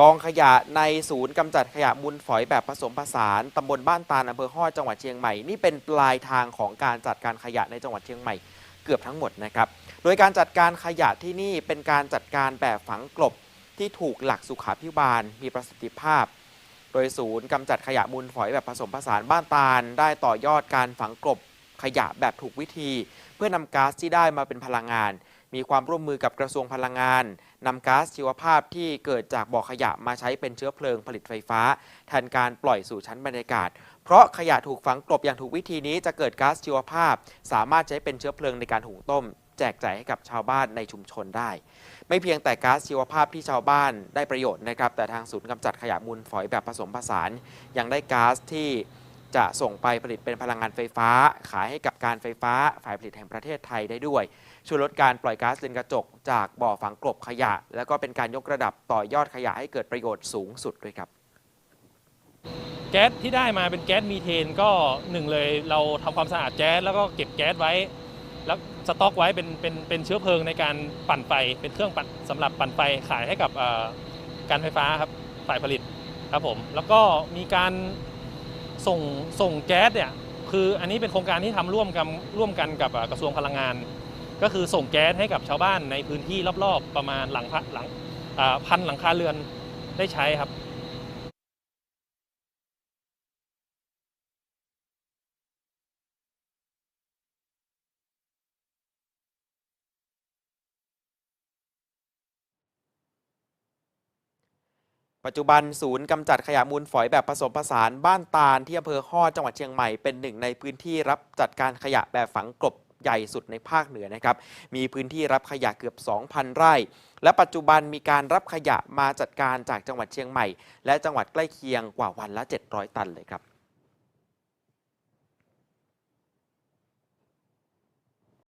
กองขยะในศูนย์กำจัดขยะมูลฝอยแบบผสมผสานตำบลบ้านตาลอำเภอฮอดจังหวัดเชียงใหม่ นี่เป็นปลายทางของการจัดการขยะในจังหวัดเชียงใหม่เกือบทั้งหมดนะครับ โดยการจัดการขยะที่นี่เป็นการจัดการแบบฝังกลบที่ถูกหลักสุขาพิบาลมีประสิทธิภาพ โดยศูนย์กำจัดขยะมูลฝอยแบบผสมผสานบ้านตาล ได้ต่อยอดการฝังกลบ ขยะแบบถูกวิธี เพื่อนำก๊าซที่ได้มาเป็นพลังงาน มีความร่วมมือกับกระทรวงพลังงานนำก๊าซชีวภาพที่เกิดจากบ่อขยะมาใช้เป็นเชื้อเพลิงผลิตไฟฟ้าแทนการปล่อยสู่ชั้นบรรยากาศ เพราะขยะถูกฝังกลบอย่างถูกวิธีนี้จะเกิดก๊าซชีวภาพ สามารถใช้เป็นเชื้อเพลิงในการหุงต้ม แจกจ่ายให้กับชาวบ้านในชุมชนได้ ไม่เพียงแต่ก๊าซชีวภาพที่ชาวบ้านได้ประโยชน์นะครับแต่ทางศูนย์กำจัดขยะมูลฝอยแบบผสมผสานยังได้ก๊าซที่ จะส่งไปผลิตเป็นพลังงานไฟฟ้า ขายให้กับการไฟฟ้าฝ่ายผลิตแห่งประเทศไทยได้ด้วย ช่วยลดการปล่อยก๊าซเรือนกระจก จากบ่อฝังกลบขยะ แล้วก็เป็นการยกระดับต่อยอดขยะให้เกิดประโยชน์สูงสุดด้วยครับ แก๊สที่ได้มาเป็นแก๊สมีเทนก็หนึ่งเลยเราทำความสะอาดแก๊สแล้วก็เก็บแก๊สไว้ แล้วสต็อกไว้เป็นเป็นเป็นเชื้อเพลิงในการปั่นไฟเป็นเครื่องปั่นสำหรับปั่นไฟขายให้กับการไฟฟ้าครับฝ่ายผลิตครับผมแล้วก็มีการ ส่งส่งแก๊สเนี่ยคืออันนี้เป็นโครงการที่ทำร่วมกันร่วมกันกับกระทรวงพลังงาน ก็คือส่งแก๊สให้กับชาวบ้านในพื้นที่รอบๆ ประมาณหลังพันหลังพันหลังคาเรือนได้ใช้ครับ ปัจจุบันศูนย์กำจัดขยะมูลฝอยแบบผสมผสานบ้านตาลที่อำเภอฮอดจังหวัดเชียงใหม่เป็นหนึ่งในพื้นที่รับจัดการขยะแบบฝังกลบใหญ่สุดในภาคเหนือนะครับ มีพื้นที่รับขยะเกือบ 2,000 ไร่ และปัจจุบันมีการรับขยะมาจัดการจากจังหวัดเชียงใหม่ และจังหวัดใกล้เคียงกว่าวันละ 700 ตันเลยครับ